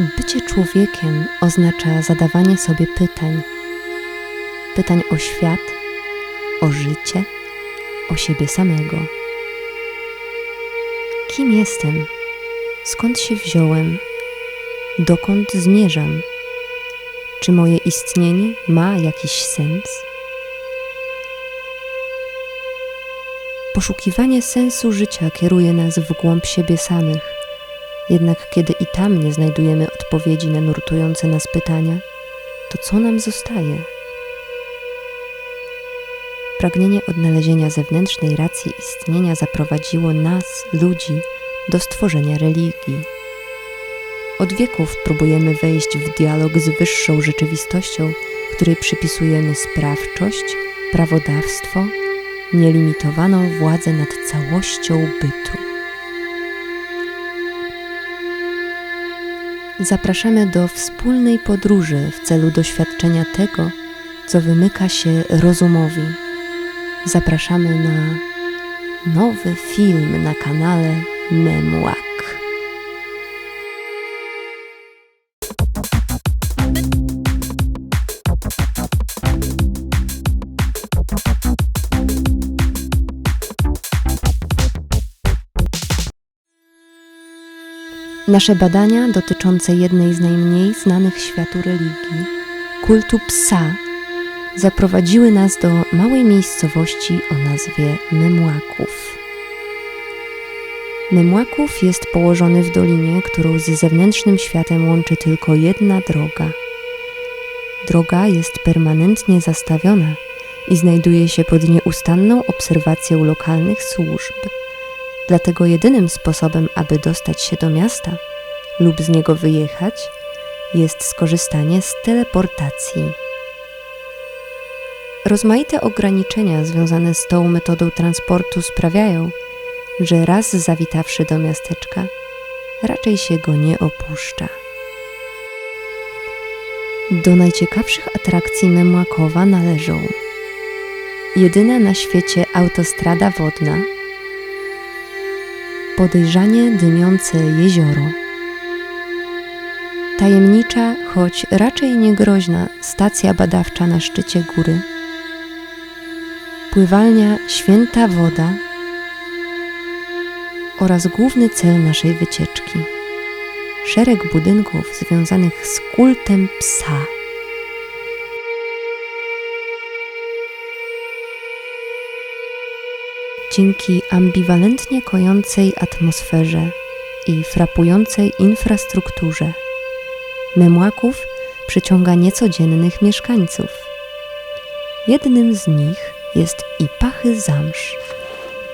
Bycie człowiekiem oznacza zadawanie sobie pytań. Pytań o świat, o życie, o siebie samego. Kim jestem? Skąd się wziąłem? Dokąd zmierzam? Czy moje istnienie ma jakiś sens? Poszukiwanie sensu życia kieruje nas w głąb siebie samych. Jednak kiedy i tam nie znajdujemy odpowiedzi na nurtujące nas pytania, to co nam zostaje? Pragnienie odnalezienia zewnętrznej racji istnienia zaprowadziło nas, ludzi, do stworzenia religii. Od wieków próbujemy wejść w dialog z wyższą rzeczywistością, której przypisujemy sprawczość, prawodawstwo, nielimitowaną władzę nad całością bytu. Zapraszamy do wspólnej podróży w celu doświadczenia tego, co wymyka się rozumowi. Zapraszamy na nowy film na kanale Memłak. Nasze badania dotyczące jednej z najmniej znanych światu religii, kultu psa, zaprowadziły nas do małej miejscowości o nazwie Memłaków. Memłaków jest położony w dolinie, którą z zewnętrznym światem łączy tylko jedna droga. Droga jest permanentnie zastawiona i znajduje się pod nieustanną obserwacją lokalnych służb. Dlatego jedynym sposobem, aby dostać się do miasta lub z niego wyjechać, jest skorzystanie z teleportacji. Rozmaite ograniczenia związane z tą metodą transportu sprawiają, że raz zawitawszy do miasteczka, raczej się go nie opuszcza. Do najciekawszych atrakcji Memłakowa należą jedyna na świecie autostrada wodna, podejrzanie dymiące jezioro, tajemnicza, choć raczej niegroźna stacja badawcza na szczycie góry, pływalnia Święta Woda oraz główny cel naszej wycieczki. Szereg budynków związanych z kultem psa. Dzięki ambiwalentnie kojącej atmosferze i frapującej infrastrukturze, Memłaków przyciąga niecodziennych mieszkańców. Jednym z nich jest Ipachy Zamsz,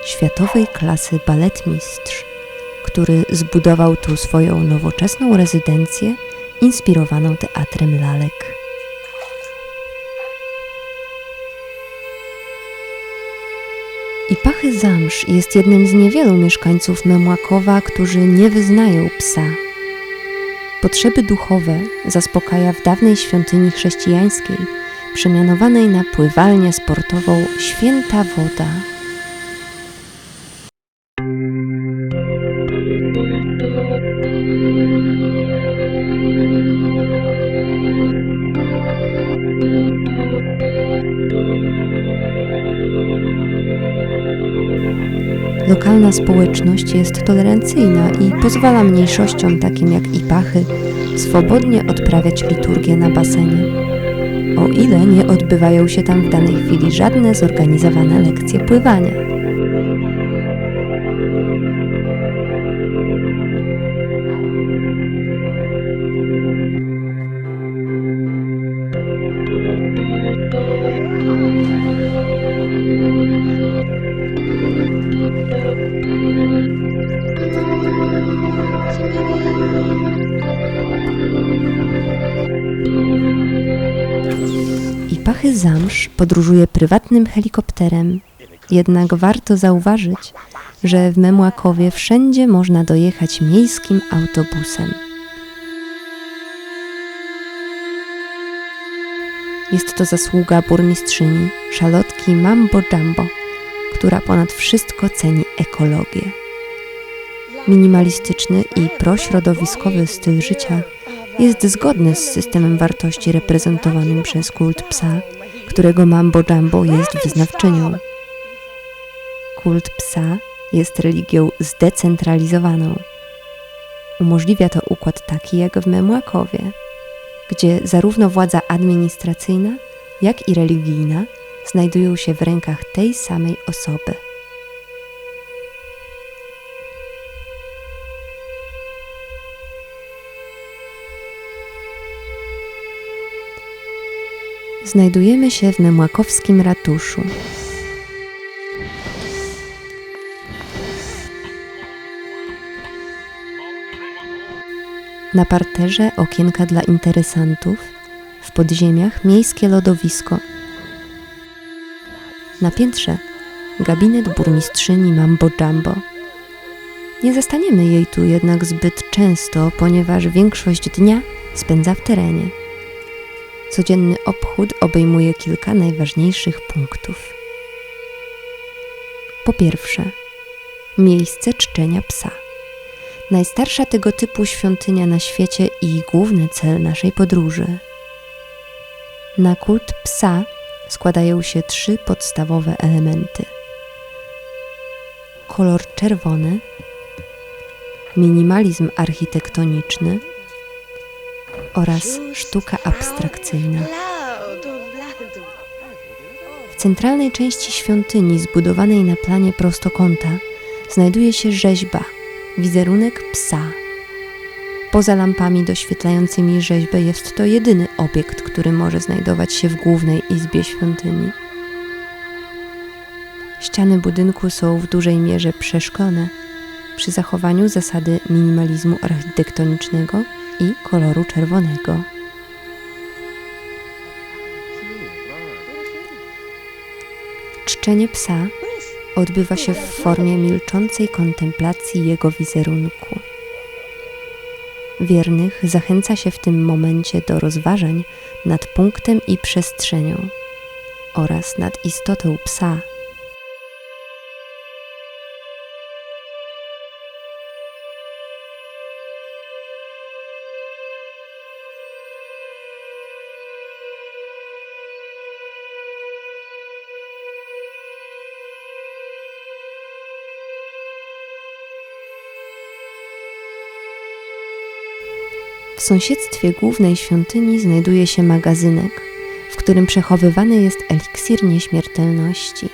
światowej klasy baletmistrz, który zbudował tu swoją nowoczesną rezydencję inspirowaną teatrem lalek. Ipachy Zamsz jest jednym z niewielu mieszkańców Memłakowa, którzy nie wyznają psa. Potrzeby duchowe zaspokaja w dawnej świątyni chrześcijańskiej, przemianowanej na pływalnię sportową Święta Woda. Lokalna społeczność jest tolerancyjna i pozwala mniejszościom takim jak Ipachy swobodnie odprawiać liturgię na basenie. O ile nie odbywają się tam w danej chwili żadne zorganizowane lekcje pływania. Podróżuje prywatnym helikopterem, jednak warto zauważyć, że w Memłakowie wszędzie można dojechać miejskim autobusem. Jest to zasługa burmistrzyni Szalotki Mambo Jumbo, która ponad wszystko ceni ekologię. Minimalistyczny i prośrodowiskowy styl życia jest zgodne z systemem wartości reprezentowanym przez kult psa, którego Mambo Jumbo jest wyznawczynią. Kult psa jest religią zdecentralizowaną. Umożliwia to układ taki jak w Memłakowie, gdzie zarówno władza administracyjna, jak i religijna znajdują się w rękach tej samej osoby. Znajdujemy się w Memłakowskim ratuszu. Na parterze okienka dla interesantów, w podziemiach miejskie lodowisko. Na piętrze gabinet burmistrzyni Mambo Jumbo. Nie zastaniemy jej tu jednak zbyt często, ponieważ większość dnia spędza w terenie. Codzienny obchód obejmuje kilka najważniejszych punktów. Po pierwsze, miejsce czczenia psa. Najstarsza tego typu świątynia na świecie i główny cel naszej podróży. Na kult psa składają się trzy podstawowe elementy: kolor czerwony, minimalizm architektoniczny oraz sztuka abstrakcyjna. W centralnej części świątyni, zbudowanej na planie prostokąta, znajduje się rzeźba, wizerunek psa. Poza lampami doświetlającymi rzeźbę jest to jedyny obiekt, który może znajdować się w głównej izbie świątyni. Ściany budynku są w dużej mierze przeszklone, przy zachowaniu zasady minimalizmu architektonicznego i koloru czerwonego. Czczenie psa odbywa się w formie milczącej kontemplacji jego wizerunku. Wiernych zachęca się w tym momencie do rozważań nad punktem i przestrzenią oraz nad istotą psa W sąsiedztwie głównej świątyni znajduje się magazynek, w którym przechowywany jest eliksir nieśmiertelności.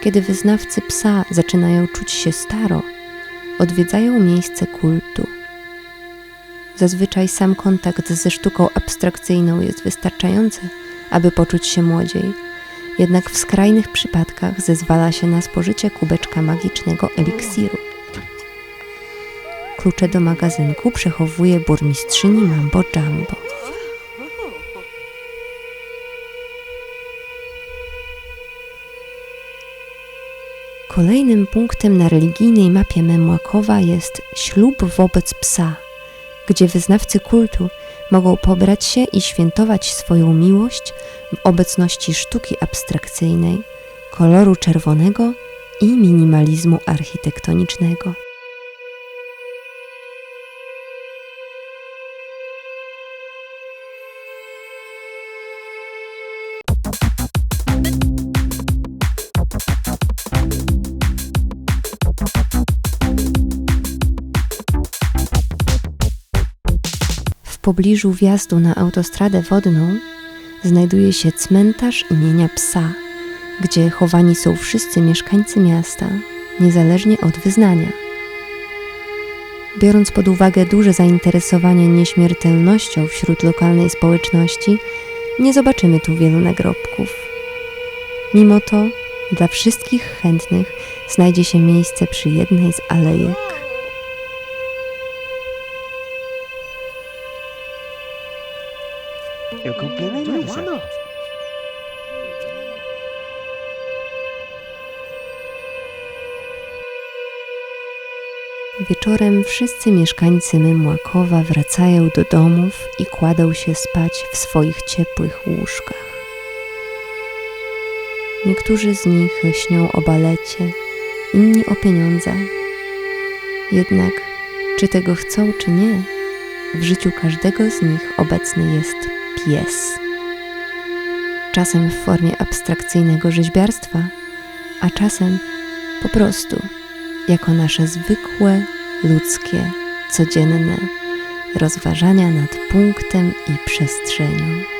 Kiedy wyznawcy psa zaczynają czuć się staro, odwiedzają miejsce kultu. Zazwyczaj sam kontakt ze sztuką abstrakcyjną jest wystarczający, aby poczuć się młodziej. Jednak w skrajnych przypadkach zezwala się na spożycie kubeczka magicznego eliksiru. Klucze do magazynku przechowuje burmistrzyni Mambo Jumbo. Kolejnym punktem na religijnej mapie Memłakowa jest ślub wobec psa, gdzie wyznawcy kultu mogą pobrać się i świętować swoją miłość w obecności sztuki abstrakcyjnej, koloru czerwonego i minimalizmu architektonicznego. Pobliżu wjazdu na autostradę wodną znajduje się cmentarz imienia psa, gdzie chowani są wszyscy mieszkańcy miasta, niezależnie od wyznania. Biorąc pod uwagę duże zainteresowanie nieśmiertelnością wśród lokalnej społeczności, nie zobaczymy tu wielu nagrobków. Mimo to, dla wszystkich chętnych znajdzie się miejsce przy jednej z alejek. Wieczorem wszyscy mieszkańcy Mymłakowa wracają do domów i kładą się spać w swoich ciepłych łóżkach. Niektórzy z nich śnią o balecie, inni o pieniądzach. Jednak, czy tego chcą, czy nie, w życiu każdego z nich obecny jest pies. Czasem w formie abstrakcyjnego rzeźbiarstwa, a czasem po prostu jako nasze zwykłe, ludzkie, codzienne rozważania nad punktem i przestrzenią.